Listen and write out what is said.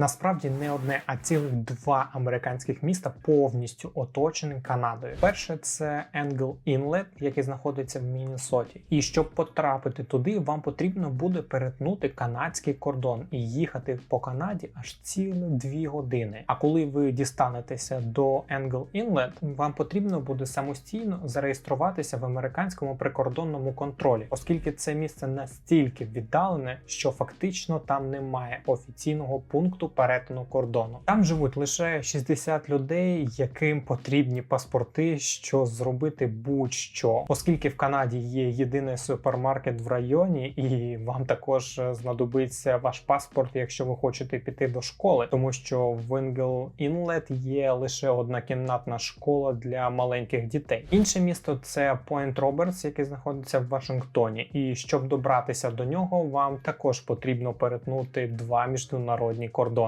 Насправді не одне, а цілих два американських міста повністю оточені Канадою. Перше це Енгл Інлет, який знаходиться в Міннесоті. І щоб потрапити туди, вам потрібно буде перетнути канадський кордон і їхати по Канаді аж цілі дві години. А коли ви дістанетеся до Енгл Інлет, вам потрібно буде самостійно зареєструватися в американському прикордонному контролі, оскільки це місце настільки віддалене, що фактично там немає офіційного пункту перетину кордону. Там живуть лише 60 людей, яким потрібні паспорти, що зробити будь-що, оскільки в Канаді є єдиний супермаркет в районі, і вам також е, знадобиться ваш паспорт, якщо ви хочете піти до школи, тому що в Інгл Інлет є лише однакімнатна школа для маленьких дітей. Інше місто це Point Roberts, яке знаходиться в Вашингтоні. І щоб добратися до нього, вам також потрібно перетнути два міжнародні кордони.